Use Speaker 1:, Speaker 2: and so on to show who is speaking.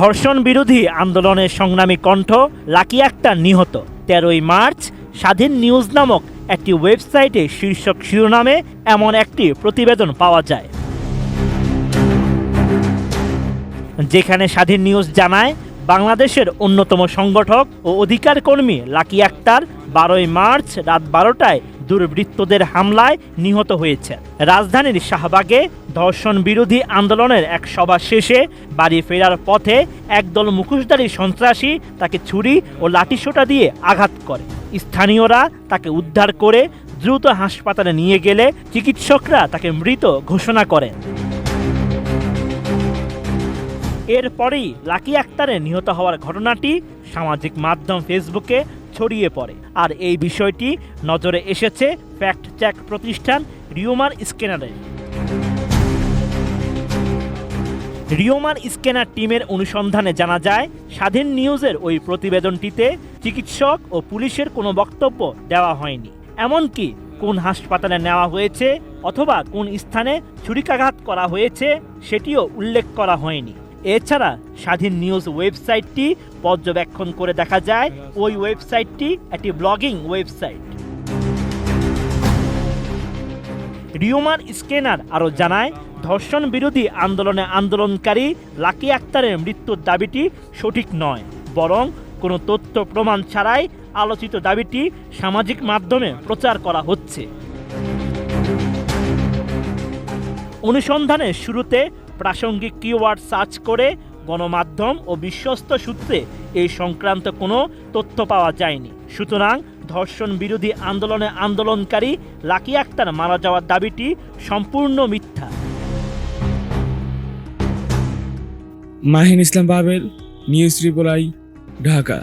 Speaker 1: ধর্ষণ বিরোধী আন্দোলনের সংগ্রামী কণ্ঠ লাকি আক্তার নিহত। তেরোই মার্চ স্বাধীন নিউজ নামক একটি ওয়েবসাইটে শীর্ষক শিরোনামে এমন একটি প্রতিবেদন পাওয়া যায়। যেখানে স্বাধীন নিউজ জানায়, বাংলাদেশের অন্যতম সংগঠক ও অধিকার কর্মী লাকি আক্তার বারোই মার্চ রাত বারোটায় দুর্বৃত্তদের হামলায় নিহত হয়েছে। রাজধানীর শাহবাগে ধর্ষণ বিরোধী আন্দোলনের এক সভা শেষে বাড়ি ফেরার পথে একদল মুখোশধারী সন্ত্রাসী তাকে ছুরি ও লাঠিসোঁটা দিয়ে আঘাত করে। স্থানীয়রা তাকে উদ্ধার করে দ্রুত হাসপাতালে নিয়ে গেলে চিকিৎসকরা তাকে মৃত ঘোষণা করেন। এরপরেই লাকি আক্তারের নিহত হওয়ার ঘটনাটি সামাজিক মাধ্যম ফেসবুকে ছড়িয়ে পড়ে। আর এই বিষয়টি নজরে এসেছে ফ্যাক্ট চেক প্রতিষ্ঠান রিওমার স্ক্যানারের রিওমার স্ক্যানার টিমের অনুসন্ধানে জানা যায়, স্বাধীন নিউজের ওই প্রতিবেদনটিতে চিকিৎসক ও পুলিশের কোনো বক্তব্য দেওয়া হয়নি। এমনকি কোন হাসপাতালে নেওয়া হয়েছে অথবা কোন স্থানে ছুরিকাঘাত করা হয়েছে সেটিও উল্লেখ করা হয়নি। এছাড়া স্বাধীন নিউজ ওয়েবসাইটটি পর্যবেক্ষণ করে দেখা যায়, ওই ওয়েবসাইটটি একটি ব্লগিং ওয়েবসাইট। রিওমার স্ক্যানার আরও জানায়, ধর্ষণ বিরোধী আন্দোলনে আন্দোলনকারী লাকি আক্তারের মৃত্যুর দাবিটি সঠিক নয়, বরং কোনো তথ্য প্রমাণ ছাড়াই আলোচিত দাবিটি সামাজিক মাধ্যমে প্রচার করা হচ্ছে। অনুসন্ধানের শুরুতে প্রাসঙ্গিক কিওয়ার্ড সার্চ করে গণমাধ্যম ও বিশ্বস্ত সূত্রে এই সংক্রান্ত কোনো তথ্য পাওয়া যায়নি। সুতরাং ধর্ষণ বিরোধী আন্দোলনে আন্দোলনকারী লাকি আক্তার মারা যাওয়ার দাবিটি সম্পূর্ণ মিথ্যা।
Speaker 2: মাহিন ইসলাম পাবেল নিউজ ত্রিপুরাই ঢাকা।